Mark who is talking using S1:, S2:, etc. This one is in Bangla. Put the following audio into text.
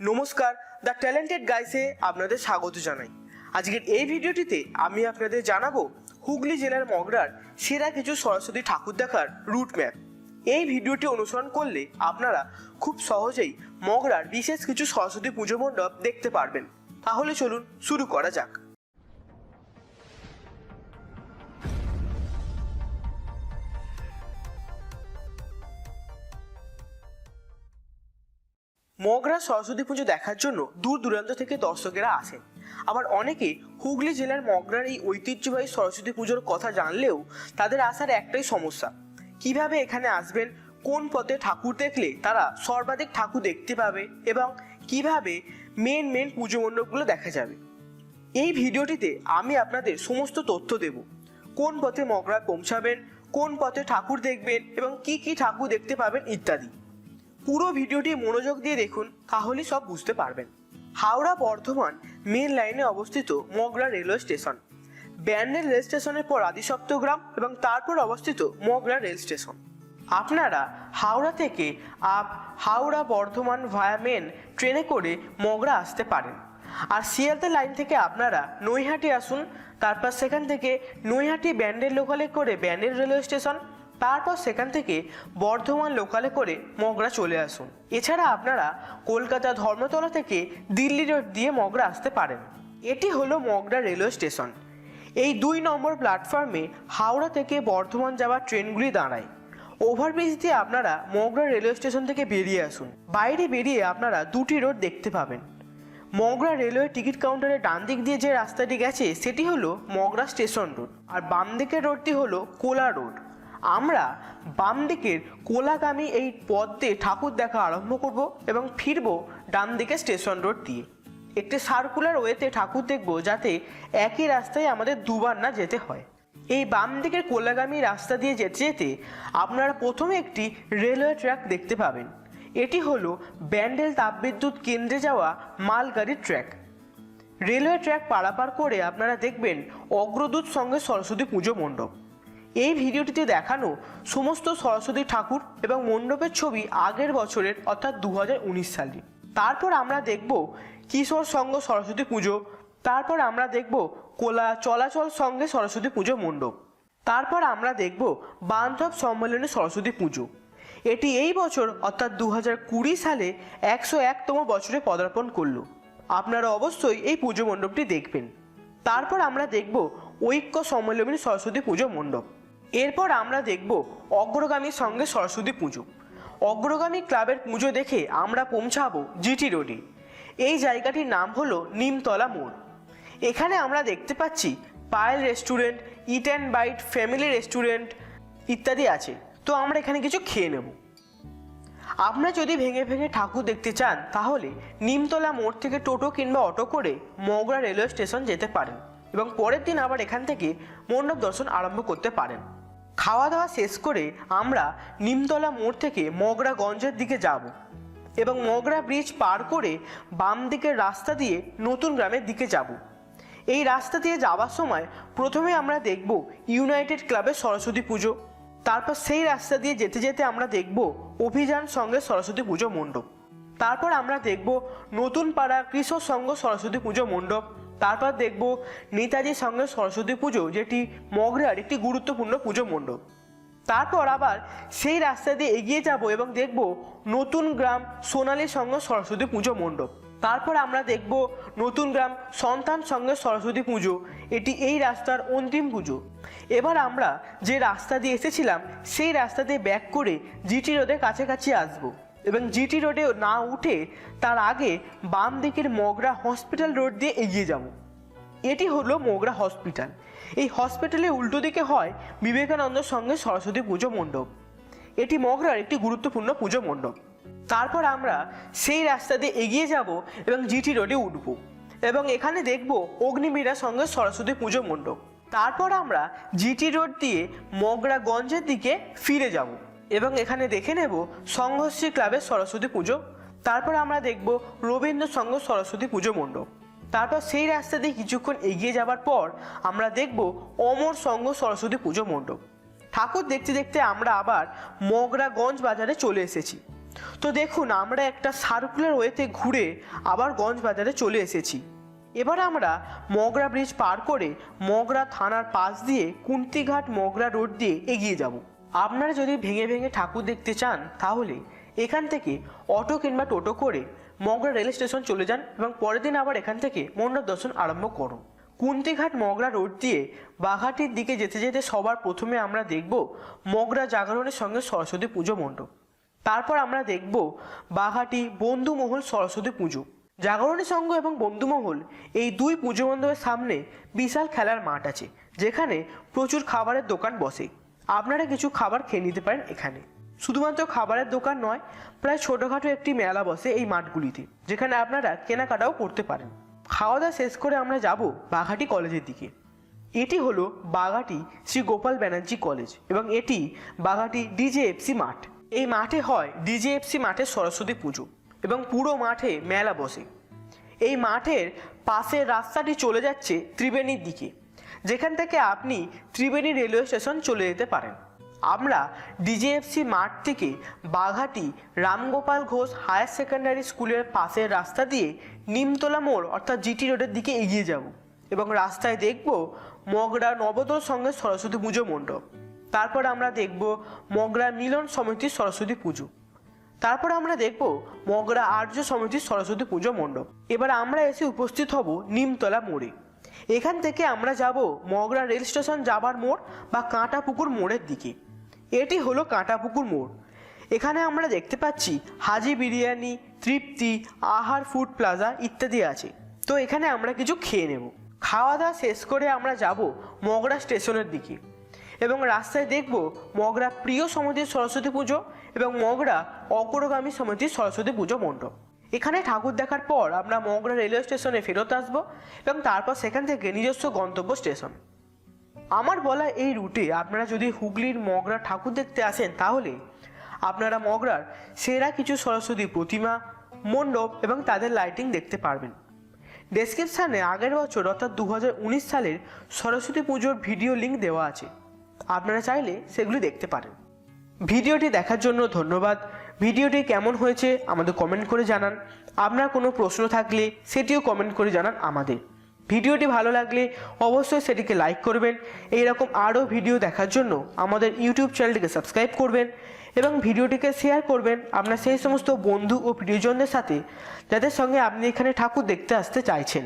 S1: নমস্কার দ্য ট্যালেন্টেড গাইসে আপনাদের স্বাগত জানাই। আজকের এই ভিডিওটিতে আমি আপনাদের জানাব হুগলি জেলার মগরার সেরা কিছু সরস্বতী ঠাকুর দেখার রুট ম্যাপ এই ভিডিওটি অনুসরণ করলে আপনারা খুব সহজেই মগরার বিশেষ কিছু সরস্বতী পুজো মণ্ডপ দেখতে পারবেন। তাহলে চলুন শুরু করা যাক। মগরা সরস্বতী পুজো দেখার জন্য দূর দূরান্ত থেকে দর্শকেরা আসেন আবার অনেকে হুগলি জেলার মগরার এই ঐতিহ্যবাহী সরস্বতী পুজোর কথা জানলেও তাদের আসার একটাই সমস্যা। কীভাবে এখানে আসবেন, কোন পথে ঠাকুর দেখলে তারা সর্বাধিক ঠাকুর দেখতে পাবে এবং কীভাবে মেন মেন পুজো মণ্ডপগুলো দেখা যাবে? এই ভিডিওটিতে আমি আপনাদের সমস্ত তথ্য দেব। কোন পথে মগরা পৌঁছাবেন, কোন পথে ঠাকুর দেখবেন এবং কি কি ঠাকুর দেখতে পাবেন ইত্যাদি। পুরো ভিডিওটি মনোযোগ দিয়ে দেখুন তাহলেই সব বুঝতে পারবেন। হাওড়া বর্ধমান মেন লাইনে অবস্থিত Magra railway station Bandel rail স্টেশনের পর আদিসপ্তগ্রাম এবং তারপর অবস্থিত মগরা রেল স্টেশন আপনারা হাওড়া থেকে up Howrah Bardhaman via main ট্রেনে করে মগরা আসতে পারেন। আর শিয়ালদা লাইন থেকে আপনারা নৈহাটি আসুন, তারপর সেখান থেকে নৈহাটি ব্যান্ডেল লোকালে করে ব্যান্ডেল রেলওয়ে স্টেশন তারপর সেখান থেকে বর্ধমান লোকালে করে মগরা চলে আসুন। এছাড়া আপনারা কলকাতা ধর্মতলা থেকে দিল্লি রোড দিয়ে মগরা আসতে পারেন। এটি হলো মগরা রেলওয়ে স্টেশন এই দুই নম্বর প্ল্যাটফর্মে হাওড়া থেকে বর্ধমান যাওয়ার ট্রেনগুলি দাঁড়ায়। ওভারব্রিজ দিয়ে আপনারা মগরা রেলওয়ে স্টেশন থেকে বেরিয়ে আসুন। বাইরে বেরিয়ে আপনারা দুটি রোড দেখতে পাবেন। মগরা রেলওয়ে টিকিট কাউন্টারের ডান দিক দিয়ে যে রাস্তাটি গেছে, সেটি হলো মগরা স্টেশন রোড আর বাম দিকের রোডটি হলো কোলা রোড আমরা বাম দিকের কোলাগামী এই পথ দিয়ে ঠাকুর দেখা আরম্ভ করব এবং ফিরব ডান দিকে স্টেশন রোড দিয়ে। একটি সার্কুলার ওয়েতে ঠাকুর দেখব যাতে একই রাস্তায় আমাদের দুবার না যেতে হয়। এই বাম দিকের কোলাগামী রাস্তা দিয়ে যেতে যেতে আপনারা প্রথমে একটি রেলওয়ে ট্র্যাক দেখতে পাবেন। এটি হলো ব্যান্ডেল তাপবিদ্যুৎ কেন্দ্রে যাওয়া মালগাড়ির ট্র্যাক রেলওয়ে ট্র্যাক পারাপার করে আপনারা দেখবেন অগ্রদূত সঙ্গে সরস্বতী পুজো মণ্ডপ। এই ভিডিওটিতে দেখানো সমস্ত সরস্বতী ঠাকুর এবং মণ্ডপের ছবি আগের বছরের, অর্থাৎ দু হাজার উনিশ সালে। তারপর আমরা দেখব কিশোর সঙ্গ সরস্বতী পুজো, তারপর আমরা দেখব কোলা চলাচল সঙ্গে সরস্বতী পুজো মণ্ডপ, তারপর আমরা দেখব বান্ধব সম্মেলনে সরস্বতী পুজো। এটি এই বছর, অর্থাৎ দু সালে একশো একতম বছরে পদার্পণ করল। আপনারা অবশ্যই এই পুজো মণ্ডপটি দেখবেন। তারপর আমরা দেখব ঐক্য সম্মেলনী সরস্বতী পুজো মণ্ডপ। এরপর আমরা দেখব অগ্রগামীর সঙ্গে সরস্বতী পুজো। অগ্রগামী ক্লাবের পুজো দেখে আমরা পৌঁছাবো জিটি রোডে। এই জায়গাটির নাম হলো নিমতলা মোড়। এখানে আমরা দেখতে পাচ্ছি Payel restaurant, eat and bite, family restaurant ইত্যাদি আছে। তো আমরা এখানে কিছু খেয়ে নেব। আপনারা যদি ভেঙে ভেঙে ঠাকুর দেখতে চান, তাহলে নিমতলা মোড় থেকে টোটো কিংবা অটো করে মগরা রেলওয়ে স্টেশন যেতে পারেন এবং পরের দিন আবার এখান থেকে মণ্ডপ দর্শন আরম্ভ করতে পারেন। খাওয়া দাওয়া শেষ করে আমরা নিমতলা মোড় থেকে মগরাগঞ্জের দিকে যাব এবং মগরা ব্রিজ পার করে বাম দিকের রাস্তা দিয়ে নতুন গ্রামের দিকে যাব। এই রাস্তা দিয়ে যাওয়ার সময় প্রথমে আমরা দেখব ইউনাইটেড ক্লাবের সরস্বতী পুজো, তারপর সেই রাস্তা দিয়ে যেতে যেতে আমরা দেখব অভিযান সঙ্গে সরস্বতী পুজো মণ্ডপ, তারপর আমরা দেখব নতুন পাড়া কৃষক সংঘ সরস্বতী পুজো মণ্ডপ তারপর দেখব নেতাজির সঙ্গে সরস্বতী পুজো, যেটি মগরার একটি গুরুত্বপূর্ণ পুজো মণ্ডপ। তারপর আবার সেই রাস্তা দিয়ে এগিয়ে যাব এবং দেখব নতুন গ্রাম সোনালী সঙ্গে সরস্বতী পুজো মণ্ডপ। তারপর আমরা দেখব নতুন গ্রাম সন্তান সঙ্গে সরস্বতী পুজো, এটি এই রাস্তার অন্তিম পুজো। এবার আমরা যে রাস্তা দিয়ে এসেছিলাম, সেই রাস্তা দিয়ে ব্যাক করে জিটি রোডের কাছাকাছি আসব। এবং জিটি রোডে না উঠে তার আগে বাম দিকের মগরা হসপিটাল রোড দিয়ে এগিয়ে যাব। এটি হলো মোগরা হসপিটাল। এই হসপিটালের উল্টো দিকে হয় বিবেকানন্দ সঙ্গে সরস্বতী পুজো মণ্ডপ। এটি মগরার একটি গুরুত্বপূর্ণ পুজো মণ্ডপ। তারপর আমরা সেই রাস্তা দিয়ে এগিয়ে যাব এবং জিটি রোডে উঠব এবং এখানে দেখব অগ্নিবীরা সঙ্গে সরস্বতী পুজো মণ্ডপ। তারপর আমরা জিটি রোড দিয়ে মগরাগঞ্জের দিকে ফিরে যাব। এবং এখানে দেখে নেব সংঘর্ষী ক্লাবের সরস্বতী পুজো। তারপর আমরা দেখব রবীন্দ্র সংঘ সরস্বতী পুজো মণ্ডপ। তারপর সেই রাস্তা দিয়ে কিছুক্ষণ এগিয়ে যাবার পর আমরা দেখব অমর সংঘ সরস্বতী পুজো মণ্ডপ। ঠাকুর দেখতে দেখতে আমরা আবার মগরাগঞ্জ বাজারে চলে এসেছি। তো দেখুন, আমরা একটা সার্কুলার ওয়েতে ঘুরে আবার গঞ্জ বাজারে চলে এসেছি। এবার আমরা মগরা ব্রিজ পার করে মগরা থানার পাশ দিয়ে কুন্তিঘাট মগরা রোড দিয়ে এগিয়ে যাব। আপনারা যদি ভেঙে ভেঙে ঠাকুর দেখতে চান, তাহলে এখান থেকে অটো কিংবা টোটো করে মগরা রেল স্টেশন চলে যান এবং পরের দিন আবার এখান থেকে মন্ডপ দর্শন আরম্ভ করুন। কুন্তিঘাট মগরা রোড দিয়ে বাঘাটির দিকে যেতে যেতে সবার প্রথমে আমরা দেখব মগরা জাগরণের সঙ্গে সরস্বতী পুজো মণ্ডপ। তারপর আমরা দেখব বাঘাটি বন্ধুমহল সরস্বতী পুজো। জাগরণী সংঘ এবং বন্ধুমহল এই দুই পুজো মণ্ডপের সামনে বিশাল খেলার মাঠ আছে, যেখানে প্রচুর খাবারের দোকান বসে। আপনারা কিছু খাবার খেয়ে নিতে পারেন এখানে। শুধুমাত্র খাবারের দোকান নয়, প্রায় ছোটোখাটো একটি মেলা বসে এই মাঠগুলিতে, যেখানে আপনারা কেনাকাটাও করতে পারেন। খাওয়া দাওয়া শেষ করে আমরা যাব বাঘাটি কলেজের দিকে। এটি হলো বাঘাটি শ্রী গোপাল ব্যানার্জি কলেজ এবং এটি বাঘাটি ডিজেএফসি মাঠ। এই মাঠে হয় ডিজেএফসি মাঠের সরস্বতী পুজো এবং পুরো মাঠে মেলা বসে। এই মাঠের পাশের রাস্তাটি চলে যাচ্ছে ত্রিবেণীর দিকে। যেখান থেকে আপনি ত্রিবেণী রেলওয়ে স্টেশন চলে যেতে পারেন। আমরা ডিজিএফসি মাঠ থেকে বাঘাটি রামগোপাল ঘোষ হায়ার সেকেন্ডারি স্কুলের পাশের রাস্তা দিয়ে নিমতলা মোড়, অর্থাৎ জিটি রোডের দিকে এগিয়ে যাব এবং রাস্তায় দেখব মগরা নবদল সঙ্গে সরস্বতী পুজো মণ্ডপ। তারপর আমরা দেখব মগরা মিলন সমিতির সরস্বতী পুজো। তারপর আমরা দেখব মগরা আর্য সমিতির সরস্বতী পুজো মণ্ডপ। এবার আমরা এসে উপস্থিত হব নিমতলা মোড়ে। এখান থেকে আমরা যাব মগরা রেল স্টেশন যাবার মোড় বা কাঁটাপুকুর মোড়ের দিকে। এটি হলো কাঁটাপুকুর মোড়। এখানে আমরা দেখতে পাচ্ছি হাজি বিরিয়ানি, তৃপ্তি, আহার ফুড প্লাজা ইত্যাদি আছে। তো এখানে আমরা কিছু খেয়ে নেব। খাওয়া দাওয়া শেষ করে আমরা যাব মগরা স্টেশনের দিকে এবং রাস্তায় দেখব মগরা প্রিয় সমিতির সরস্বতী পুজো এবং মগরা অগ্রগামী সমিতির সরস্বতী পুজো মণ্ডপ। এখানে ঠাকুর দেখার পর আমরা মগরা রেলওয়ে স্টেশনে ফেরত আসব এবং তারপর সেখান থেকে নিজস্ব গন্তব্য স্টেশন। আমার বলা এই রুটে আপনারা যদি হুগলির মগরা ঠাকুর দেখতে আসেন তাহলে আপনারা মগরার সেরা কিছু সরস্বতী প্রতিমা, মণ্ডপ এবং তাদের লাইটিং দেখতে পারবেন। ডেসক্রিপশানে আগের বছর অর্থাৎ দু হাজার উনিশ সালের সরস্বতী পুজোর ভিডিও লিঙ্ক দেওয়া আছে। আপনারা চাইলে সেগুলি দেখতে পারেন। ভিডিওটি দেখার জন্য ধন্যবাদ। ভিডিওটি কেমন হয়েছে আমাদের কমেন্ট করে জানান। আপনার কোনো প্রশ্ন থাকলে সেটিও কমেন্ট করে জানান আমাদের। ভিডিওটি ভালো লাগলে অবশ্যই সেটিকে লাইক করবেন। এইরকম আরও ভিডিও দেখার জন্য আমাদের ইউটিউব চ্যানেলটিকে সাবস্ক্রাইব করবেন এবং ভিডিওটিকে শেয়ার করবেন আপনার সেই সমস্ত বন্ধু ও প্রিয়জনদের সাথে যাদের সঙ্গে আপনি এখানে ঠাকুর দেখতে আসতে চাইছেন।